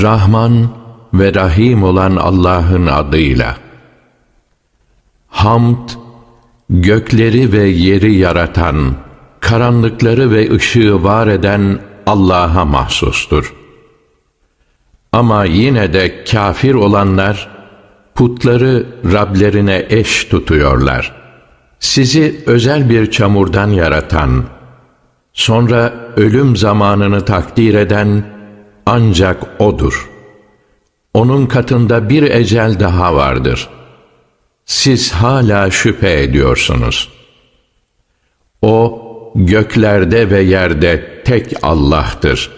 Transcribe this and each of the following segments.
Rahman ve Rahim olan Allah'ın adıyla. Hamd, gökleri ve yeri yaratan, karanlıkları ve ışığı var eden Allah'a mahsustur. Ama yine de kafir olanlar, putları Rablerine eş tutuyorlar. Sizi özel bir çamurdan yaratan, sonra ölüm zamanını takdir eden ancak O'dur. Onun katında bir ecel daha vardır. Siz hala şüphe ediyorsunuz. O, göklerde ve yerde tek Allah'tır.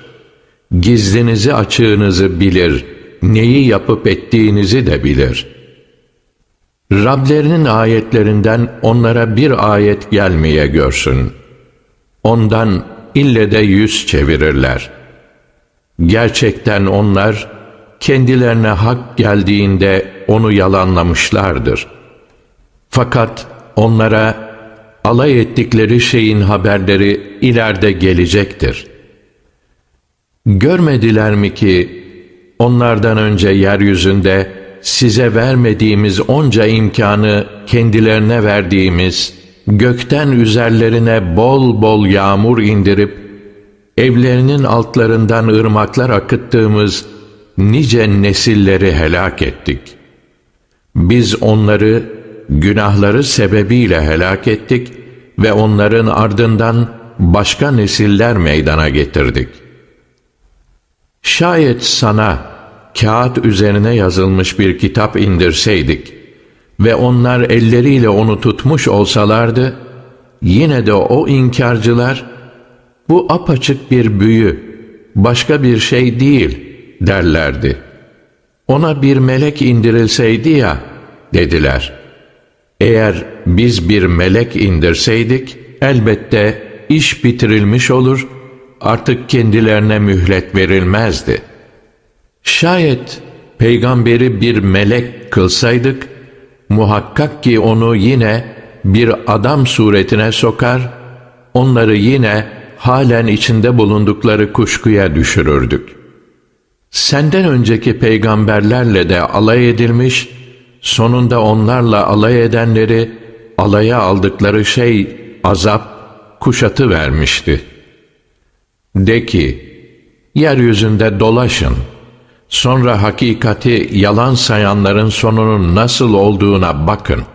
Gizlinizi açığınızı bilir, neyi yapıp ettiğinizi de bilir. Rablerinin ayetlerinden onlara bir ayet gelmeye görsün. Ondan ille de yüz çevirirler. Gerçekten onlar, kendilerine hak geldiğinde onu yalanlamışlardır. Fakat onlara alay ettikleri şeyin haberleri ileride gelecektir. Görmediler mi ki onlardan önce yeryüzünde size vermediğimiz onca imkanı kendilerine verdiğimiz, gökten üzerlerine bol bol yağmur indirip, evlerinin altlarından ırmaklar akıttığımız nice nesilleri helak ettik. Biz onları günahları sebebiyle helak ettik ve onların ardından başka nesiller meydana getirdik. Şayet sana kağıt üzerine yazılmış bir kitap indirseydik ve onlar elleriyle onu tutmuş olsalardı, yine de o inkarcılar, bu apaçık bir büyü, başka bir şey değil derlerdi. Ona bir melek indirilseydi ya, dediler. Eğer biz bir melek indirseydik, elbette iş bitirilmiş olur, artık kendilerine mühlet verilmezdi. Şayet peygamberi bir melek kılsaydık, muhakkak ki onu yine bir adam suretine sokar, onları yine halen içinde bulundukları kuşkuya düşürürdük. Senden önceki peygamberlerle de alay edilmiş, sonunda onlarla alay edenleri alaya aldıkları şey azap kuşatı vermişti. De ki, yeryüzünde dolaşın, sonra hakikati yalan sayanların sonunun nasıl olduğuna bakın.''